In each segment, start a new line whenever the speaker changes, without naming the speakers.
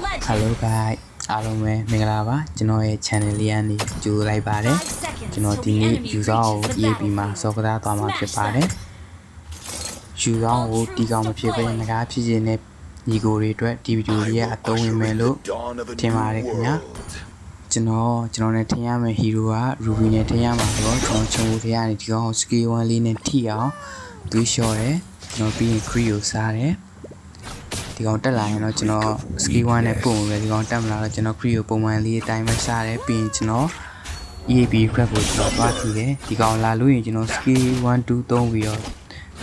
Hello guys အားလုံးပဲမင်္ဂလာပါကျွန်တော်ရဲ့ channel လေးကနေကြိုလိုက်ပါတယ်ကျွန်တော်ဒီနေ့ user ကို EAP မှာစောကစားသွားမှာဖြစ်ပါတယ် user ကိုတီကောင်မဖြစ်ဘဲငကားဖြစ်ခြင်းနဲ့ညီကိုတွေအတွက်ဒီဗီဒီယိုလေးကအသုံးဝင်မယ်လို့ထင်ပါတယ်ခင်ဗျာကျွန်တော်ကျွန်တော်နဲ့ထင်ရမယ့် hero က Ruby နဲ့ထင်ရမှာတော့ကျွန်တော်ချုံဦးထဲကနေဒီကောင်ကို skill 1လေးနဲ့ထိအောင်သွေးလျှော့တယ်ကျွန်တော်ပြီးရင် cree ကိုစားတယ် ဒီကောင်တက်လာရင်တော့ကျွန်တော် ski 1နဲ့ပုံပဲဒီကောင်တက်မလာတော့ကျွန်တော် cree ကိုပုံမှန်လေးအတိုင်းပဲစားတယ်ပြီးရင်ကျွန်တော် EAP grab ကိုကျွန်တော်သွားကြည့်တယ်ဒီကောင်လာလို့ရင်ကျွန်တော် ski 1 2 3ပြီးတော့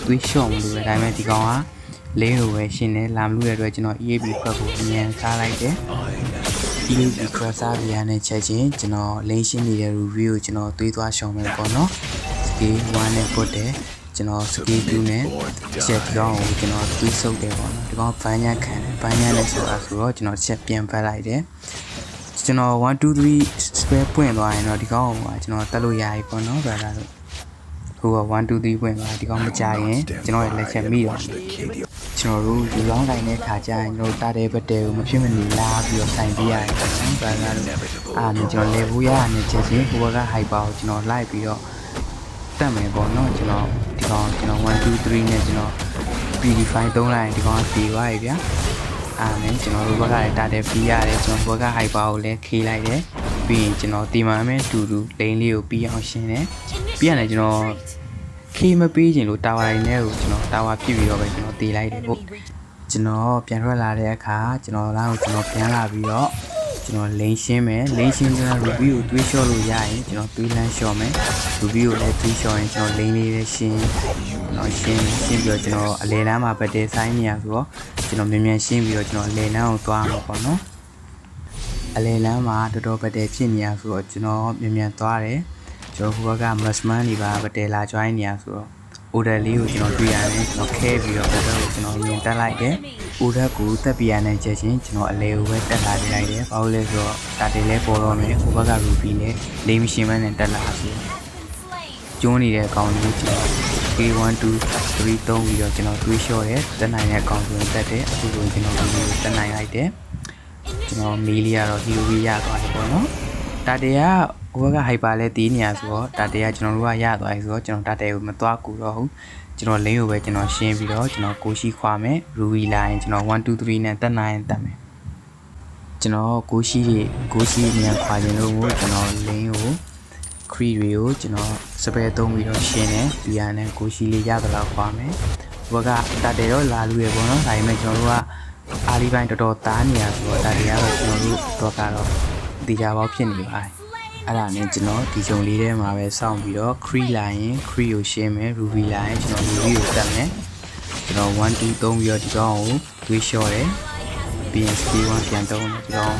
သွေးလျှော့မလို့ပဲဒါပေမဲ့ဒီကောင်ကလင်းလိုပဲရှင်းတယ်လာမလို့တဲ့အတွက်ကျွန်တော် EAP grab ကိုအမြန်စားလိုက်တယ် EAP grab စားပြရတဲ့ချက်ချင်းကျွန်တော်လင်းရှင်းနေတဲ့ review ကိုကျွန်တော်သွေးသွားရှောင်မယ်ပေါ့နော် ski 1နဲ့ပုတ်တယ် ကျွန်တော် ski 2နဲ့ချက်ဒီကောင်ကိုကျွန်တော်သွေးဆုပ်တယ်ပေါ့နော်ဒီကောင်ဘန်းညာခံတယ်ဘန်းညာနဲ့ဆိုတာဆိုတော့ကျွန်တော်ချက်ပြန်ပတ်လိုက်တယ်ကျွန်တော်1 2 3 square ပွင့်သွားရင်တော့ဒီကောင်ကကျွန်တော်တက်လို့ရပြီပေါ့နော်ဗျာဒါလို့ဟိုက1 2 3ပွင့်သွားဒီကောင်မကြရင်ကျွန်တော်ရဲ့လက်ချက်မိတော့ကျွန်တော်တို့ဒီလောင်းတိုင်းတဲ့ခါကျရင်ကျွန်တော်တာတဲ့ဘက်တဲကိုမဖြစ်မနေလာပြီးတော့ဆိုင်ပြရတယ်ပေါ့နော်ဗျာဒါလို့အာကျွန်တော်လေဘူးရရတဲ့ချက်ချင်းဟိုဘက်က hyper ကိုကျွန်တော်လိုက်ပြီးတော့ တက်မယ်ပေါ့နော်ကျွန်တော်ဒီကောင်ကျွန်တော်1 2 3နဲ့ကျွန်တော် PD5 သုံးလိုက်ရင်ဒီကောင်ကတည်သွားပြီဗျာအားနဲ့ကျွန်တော်တို့ဘက်ကလည်းတာတယ်ပြီးရတယ်ကျွန်တော်ဘက်က hyper ကိုလည်းခေးလိုက်တယ်ပြီးရင်ကျွန်တော်တီမာမဲ့တူတူလိန်လေးကိုပြီးအောင်ရှင်းတယ်ပြီးရတယ်ကျွန်တော်ခေးမပြီးချင်လို့တာဝါတိုင်းနဲ့ကိုကျွန်တော်တာဝါဖြစ်ပြီးတော့ပဲကျွန်တော်တီလိုက်တယ်ဟုတ်ကျွန်တော်ပြန်ထွက်လာတဲ့အခါကျွန်တော်လာကိုကျွန်တော်ပြန်လာပြီးတော့ ကျွန်တော်လိန်ရှင်းမယ်လိန်ရှင်းကျွန်တော် review ကိုတွေးလျှော့လို့ရရင်ကျွန်တော်တွေးလန်းလျှော့မယ် review ကိုလည်းတွေးလျှော့ရင်ကျွန်တော်လိန်လေးလေးရှင်းကျွန်တော်ရှင်းရှင်းပြီးတော့ကျွန်တော်အလဲလမ်းမှာဗတ်တဲဆိုင်နေရဆိုတော့ကျွန်တော်မြန်မြန်ရှင်းပြီးတော့ကျွန်တော်အလဲလမ်းကိုသွားမှာပေါ့နော်အလဲလမ်းမှာတော်တော်ဗတ်တဲဖြစ်နေရဆိုတော့ကျွန်တော်မြန်မြန်သွားတယ်ကျွန်တော်ဟိုဘက်က mustman တွေပါဗတ်တဲလာ join နေရဆိုတော့ order လေးကိုကျွန်တော်တွေ့ရတယ်ကျွန်တော်ခဲပြီးတော့ order ကိုကျွန်တော်မြင်တက်လိုက်တယ် order ကိုတက်ပြရတဲ့ချက်ချင်းကျွန်တော်အလဲကိုပဲတက်လာပြလိုက်တယ်ဘာလို့လဲဆိုတော့တာတယ်လဲပေါ်တော့မယ်ဟိုဘက်က ruby လဲလေးမရှင်မနဲ့တက်လာဆိုတော့ကျွန်းနေတဲ့အကောင်လေးကျွန်တော် K1 2 3 3ပြီးတော့ကျွန်တော်တွေးလျှော့တယ်တက်နိုင်တဲ့အကောင်ဆိုရင်တက်တယ်အခုဆိုရင်ကျွန်တော်ဒီလိုတက်နိုင်လိုက်တယ်ကျွန်တော်မီလီကတော့ hero ကြီးရသွားတယ်ပေါ့နော်တာတယ်က ဟိုဘက်က hyper လဲတီးနေရဆိုတော့တာတယ်ကကျွန်တော်တို့ကရသွားပြီဆိုတော့ကျွန်တော်တာတယ်ကိုမသွားကူတော့ဘူးကျွန်တော်လင်းကိုပဲကျွန်တော်ရှင်းပြီးတော့ကျွန်တော်ကိုရှိခွာမယ် ruby လာရင်ကျွန်တော်1 2 3နဲ့တက်နိုင်တက်မယ်ကျွန်တော်ကိုရှိကိုရှိမြန်ခွာခြင်းလို့ကျွန်တော်လင်းကိုခရီတွေကိုကျွန်တော်စပယ်သုံးပြီးတော့ရှင်းတယ်ဒီဟာနဲ့ကိုရှိလေးရသလောက်ခွာမယ်ဘက်ကတတ်တယ်တော့လာလူရပေါ့နော်ဒါပေမဲ့ကျွန်တော်တို့ကအာလီပိုင်းတော်တော်သားနေရဆိုတော့ဒါတွေကတော့ကျွန်တော်တို့တော့ကတော့ဒီကြပေါက်ဖြစ်နေပါတယ် အဲ့ဒါနဲ့ကျွန်တော်ဒီဂျုံလေးထဲမှာပဲစောင့်ပြီးတော့ cree လာရင် cree ကိုရှင်းမယ် ruby လာရင်ကျွန်တော် ruby ကိုတက်မယ်ကျွန်တော်1 2 3ပြီးတော့ဒီကောင်ကိုတွေးလျှော့တယ်ပြီးရင် skill 1ပြန်သုံးတယ်ဒီကောင်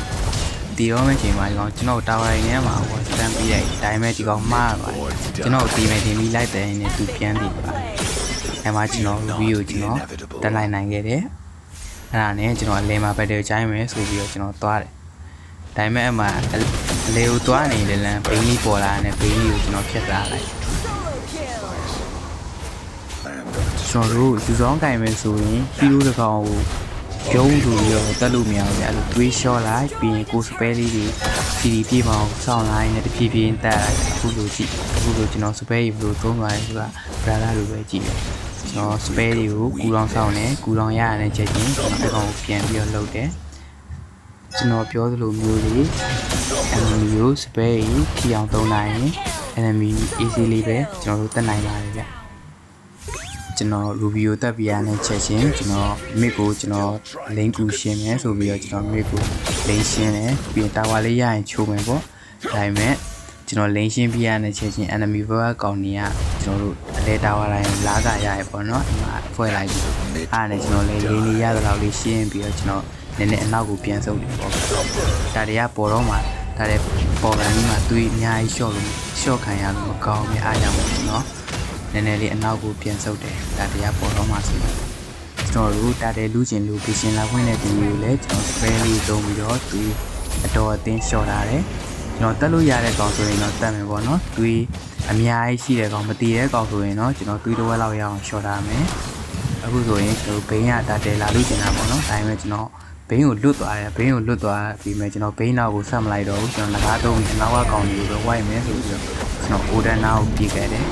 တီရောမယ့်ချိန်မှာဒီကောင်ကျွန်တော်တာဝါရင်းထဲမှာဟိုစတန်ပြီးလိုက်ဒါပေမဲ့ဒီကောင်မှားပါတယ်ကျွန်တော်တီမယ်တင်ပြီးလိုက်တယ်နဲ့သူပြန်ပြီးပါတယ်အဲမှာကျွန်တော် review ကိုကျွန်တော်တက်လိုက်နိုင်ခဲ့တယ်အဲ့ဒါနဲ့ကျွန်တော်အလဲမှာဘက်တယ်ချိုင်းမယ်ဆိုပြီးတော့ကျွန်တော်သွားတယ် ဒါပေမဲ့အမှအလဲကိုသွားနေတယ်လမ်းဘိန်းကြီးပေါ်လာတဲ့ဘိန်းကြီးကိုကျွန်တော်ဖျက်သားလိုက်ကျွန်တော်တို့ယူဆောင်ကင်မယ်ဆိုရင်ဟီးရိုးတစ်ကောင်ကိုကျုံးသူပြီးတော့တက်လို့မရဘူးဗျအဲ့လိုတွေးလျှော့လိုက်ပြီးရင်ကိုစပယ်လေးတွေစီဒီပြေးမအောင်စောင့်လိုက်နဲ့တဖြည်းဖြည်းတက်လိုက်အခုလိုကြည့်အခုလိုကျွန်တော်စပယ်ကြီးဘယ်လိုသုံးသွားလဲဆိုတာဘရာလာလိုပဲကြည့်တယ်ကျွန်တော်စပယ်တွေကိုကူတောင်ဆောင်တယ်ကူတောင်ရရတဲ့ချက်ချင်းကျွန်တော်အကောင်ကိုပြန်ပြီးတော့လှုပ်တယ် ကျွန်တော်ပြောသလိုမျိုးလေး enemy ကိုစပယ်ကြီးထီအောင်သုံးနိုင်ရင် enemy easy လေးပဲကျွန်တော်တို့တက်နိုင်ပါတယ်ဗျကျွန်တော် ruby ကိုတက်ပြရတဲ့ချက်ချင်းကျွန်တော် mic ကိုကျွန်တော် link ကူရှင်းမယ်ဆိုပြီးတော့ကျွန်တော် mic ကို link ရှင်းတယ်ပြီးရင် tower လေးရရင်ချိုးမယ်ပေါ့ဒါပေမဲ့ကျွန်တော် link ရှင်းပြရတဲ့ချက်ချင်း enemy ဘက်ကကောင်နေကကျွန်တော်တို့အလဲ tower တိုင်းလာကရရပေါ့နော်အမှဖွဲ့လိုက်ပြီးအားနဲ့ကျွန်တော်လေးလေးလေးရတဲ့လောက်လေးရှင်းပြီးတော့ကျွန်တော် နည်းနည်းအနောက်ကိုပြန်ဆုပ်တယ်ပေါ့ဒါတွေကပေါ်တော့မှဒါတွေပေါ်ကန်ကြီးမှာသွေးအများကြီးရှော့လို့ရှော့ခံရလို့မကောင်းဘူးအားကြောင့်ကျွန်တော်နည်းနည်းလေးအနောက်ကိုပြန်ဆုပ်တယ်ဒါတွေကပေါ်တော့မှဆိုတော့ကျွန်တော်တို့တာတယ်လူချင်းလူကရှင်လာခွင့်တဲ့ဒီကိုလည်းကျွန်တော် spray လေးသုံးပြီးတော့သူအတော်အသင်းလျှော့ထားတယ်ကျွန်တော်တက်လို့ရတဲ့ကောင်ဆိုရင်တော့တက်မယ်ပေါ့နော်သူအများကြီးရှိတဲ့ကောင်မတည်တဲ့ကောင်ဆိုရင်တော့ကျွန်တော်သွေးတစ်ဝက်လောက်ရအောင်လျှော့ထားမယ်အခုဆိုရင်ကျွန်တော်ဘိန်းရတာတယ်လာလို့ကျင်တာပေါ့နော်ဒါပေမဲ့ကျွန်တော် ဘိန်းကိုလွတ်သွားတယ်ဘိန်းကိုလွတ်သွားပြီးမှကျွန်တော်ဘိန်းနောက်ကိုဆက်မလိုက်တော့ဘူးကျွန်တော်ငကားသုံးပြီးနောက်ကကောင်တွေကိုပဲဝိုက်မယ်ဆိုပြီးတော့ကျွန်တော်အိုဒန်နာကိုပြေးခဲ့တယ်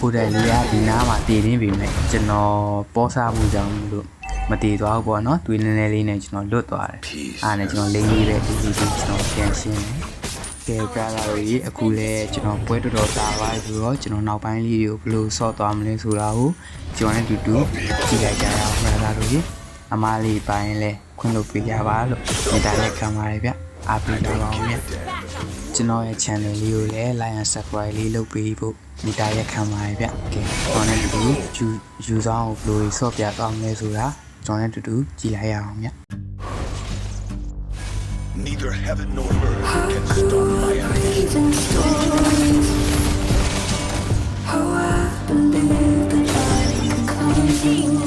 အိုဒန်လေးကဒီနားမှာတည်ရင်းပြီးမှကျွန်တော်ပေါ်စားမှုကြောင့်လို့မတည်သွားဘူးပေါ့နော်တွေးနည်းနည်းလေးနဲ့ကျွန်တော်လွတ်သွားတယ်အားနဲ့ကျွန်တော်လိမ့်ကြီးတဲ့ဒီဒီကျွန်တော်ပြန်ရှင်းတယ်ကဲကြလာရီအခုလဲကျွန်တော်ပွဲတော်တော်တာပါဆိုတော့ကျွန်တော်နောက်ပိုင်းလေးတွေကိုဘယ်လိုဆော့သွားမလဲဆိုတာကိုကျွန်တော်နဲ့တူတူကြည့်လိုက်ကြရအောင်ခင်ဗျာတို့ကြီး အမားလေးပိုင်းလဲခွင့်လို့ပြရပါလို့မေတ္တာနဲ့ခံပါတယ်ဗျအားပေးကြပါအောင်ဗျကျွန်တော်ရဲ့ channel လေးကိုလည်း like and subscribe လေးလုပ်ပေးဖို့မေတ္တာရက်ခံပါတယ်ဗျကဲကျွန်တော်နဲ့တူတူယူယူဆောင်ကိုဘယ်လိုဆော့ပြသွားမလဲဆိုတာကျွန်တော်နဲ့တူတူကြည့်လိုက်ရအောင်ဗျ
Neither heaven nor earth can stop my action.
Even stories. How I believe that I can come.